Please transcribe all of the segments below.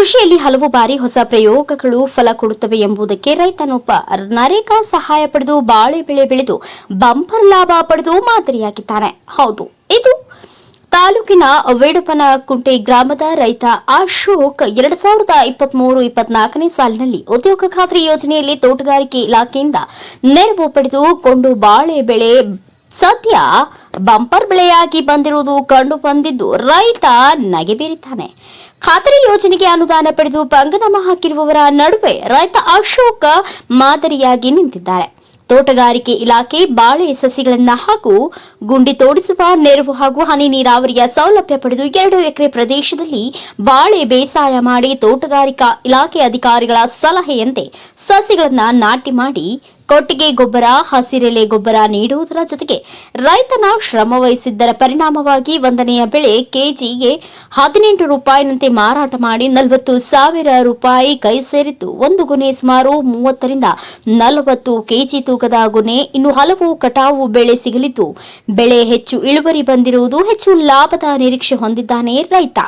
ಕೃಷಿಯಲ್ಲಿ ಹಲವು ಬಾರಿ ಹೊಸ ಪ್ರಯೋಗಗಳು ಫಲ ಕೊಡುತ್ತವೆ ಎಂಬುದಕ್ಕೆ ರೈತನೊಬ್ಬ ನರೇಗಾ ಸಹಾಯ ಪಡೆದು ಬಾಳೆ ಬೆಳೆ ಬೆಳೆದು ಬಂಪರ್ ಲಾಭ ಪಡೆದು ಮಾದರಿಯಾಗಿದ್ದಾನೆ. ಹೌದು, ಇದು ತಾಲೂಕಿನ ವೇಡುಪನಕುಂಟೆ ಗ್ರಾಮದ ರೈತ ಅಶೋಕ್ ಎರಡ್ ಸಾವಿರದ ಇಪ್ಪತ್ತ್ ಮೂರು ಇಪ್ಪತ್ನಾಲ್ಕನೇ ಸಾಲಿನಲ್ಲಿ ಉದ್ಯೋಗ ಖಾತ್ರಿ ಯೋಜನೆಯಲ್ಲಿ ತೋಟಗಾರಿಕೆ ಇಲಾಖೆಯಿಂದ ನೆರವು ಪಡೆದುಕೊಂಡು ಬಾಳೆ ಬೆಳೆ ಸದ್ಯ ಬಂಪರ್ ಬೆಳೆಯಾಗಿ ಬಂದಿರುವುದು ಕಂಡು ಬಂದಿದ್ದು ರೈತ ನಗೆ ಬೀರಿದ್ದಾನೆ. ಖಾತರಿ ಯೋಜನೆಗೆ ಅನುದಾನ ಪಡೆದು ಬಂಗನಾಮ ಹಾಕಿರುವವರ ನಡುವೆ ರೈತ ಅಶೋಕ ಮಾದರಿಯಾಗಿ ನಿಂತಿದ್ದಾರೆ. ತೋಟಗಾರಿಕೆ ಇಲಾಖೆ ಬಾಳೆ ಸಸಿಗಳನ್ನ ಹಾಗೂ ಗುಂಡಿ ತೋಡಿಸುವ ನೆರವು ಹಾಗೂ ಹನಿ ನೀರಾವರಿಯ ಸೌಲಭ್ಯ ಪಡೆದು ಎರಡು ಎಕರೆ ಪ್ರದೇಶದಲ್ಲಿ ಬಾಳೆ ಬೇಸಾಯ ಮಾಡಿ ತೋಟಗಾರಿಕಾ ಇಲಾಖೆ ಅಧಿಕಾರಿಗಳ ಸಲಹೆಯಂತೆ ಸಸಿಗಳನ್ನ ನಾಟಿ ಮಾಡಿ ಕೊಟ್ಟಿಗೆ ಗೊಬ್ಬರ, ಹಸಿರೆಲೆ ಗೊಬ್ಬರ ನೀಡುವುದರ ಜೊತೆಗೆ ರೈತನ ಶ್ರಮ ವಹಿಸಿದ್ದರ ಪರಿಣಾಮವಾಗಿ ಒಂದನೆಯ ಬೆಳೆ ಕೆಜಿಗೆ ಹದಿನೆಂಟು ರೂಪಾಯಿನಂತೆ ಮಾರಾಟ ಮಾಡಿ ನಲವತ್ತು ಸಾವಿರ ರೂಪಾಯಿ ಕೈ ಸೇರಿದ್ದು ಒಂದು ಗುಣೆ ಸುಮಾರು ಮೂವತ್ತರಿಂದ ನಲವತ್ತು ಕೆಜಿ ತೂಕದ ಗುಣೆ. ಇನ್ನು ಹಲವು ಕಟಾವು ಬೆಳೆ ಸಿಗಲಿದ್ದು ಬೆಳೆ ಹೆಚ್ಚು ಇಳುವರಿ ಬಂದಿರುವುದು ಹೆಚ್ಚು ಲಾಭದ ನಿರೀಕ್ಷೆ ಹೊಂದಿದ್ದಾನೆ ರೈತ.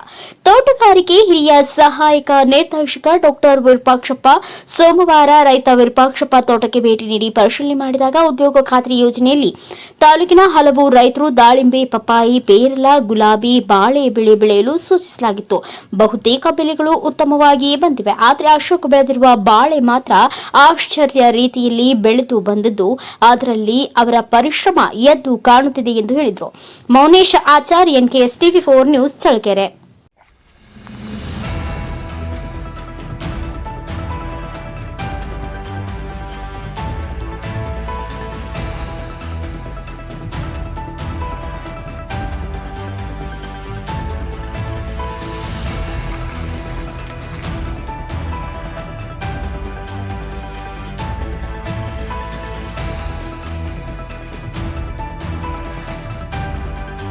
ತೋಟಗಾರಿಕೆ ಹಿರಿಯ ಸಹಾಯಕ ನಿರ್ದೇಶಕ ಡಾಕ್ಟರ್ ವಿರೂಪಾಕ್ಷಪ್ಪ ಸೋಮವಾರ ರೈತ ವಿರೂಪಾಕ್ಷಪ್ಪ ತೋಟಕ್ಕೆ ಭೇಟಿ ನೀಡಿ ಪರಿಶೀಲನೆ ಮಾಡಿದಾಗ ಉದ್ಯೋಗ ಖಾತ್ರಿ ಯೋಜನೆಯಲ್ಲಿ ತಾಲೂಕಿನ ಹಲವು ರೈತರು ದಾಳಿಂಬೆ, ಪಪ್ಪಾಯಿ, ಪೇರಲ, ಗುಲಾಬಿ, ಬಾಳೆ ಬೆಳೆ ಬೆಳೆಯಲು ಸೂಚಿಸಲಾಗಿತ್ತು. ಬಹುತೇಕ ಬೆಳೆಗಳು ಉತ್ತಮವಾಗಿಯೇ ಬಂದಿವೆ. ಆದರೆ ಅಶೋಕ್ ಬೆಳೆದಿರುವ ಬಾಳೆ ಮಾತ್ರ ಆಶ್ಚರ್ಯ ರೀತಿಯಲ್ಲಿ ಬೆಳೆದು ಬಂದಿದ್ದು. ಅದರಲ್ಲಿ ಅವರ ಪರಿಶ್ರಮ ಎದ್ದು ಕಾಣುತ್ತಿದೆ ಎಂದು ಹೇಳಿದರು. Maunesh Achar NKS TV four news, Challakere.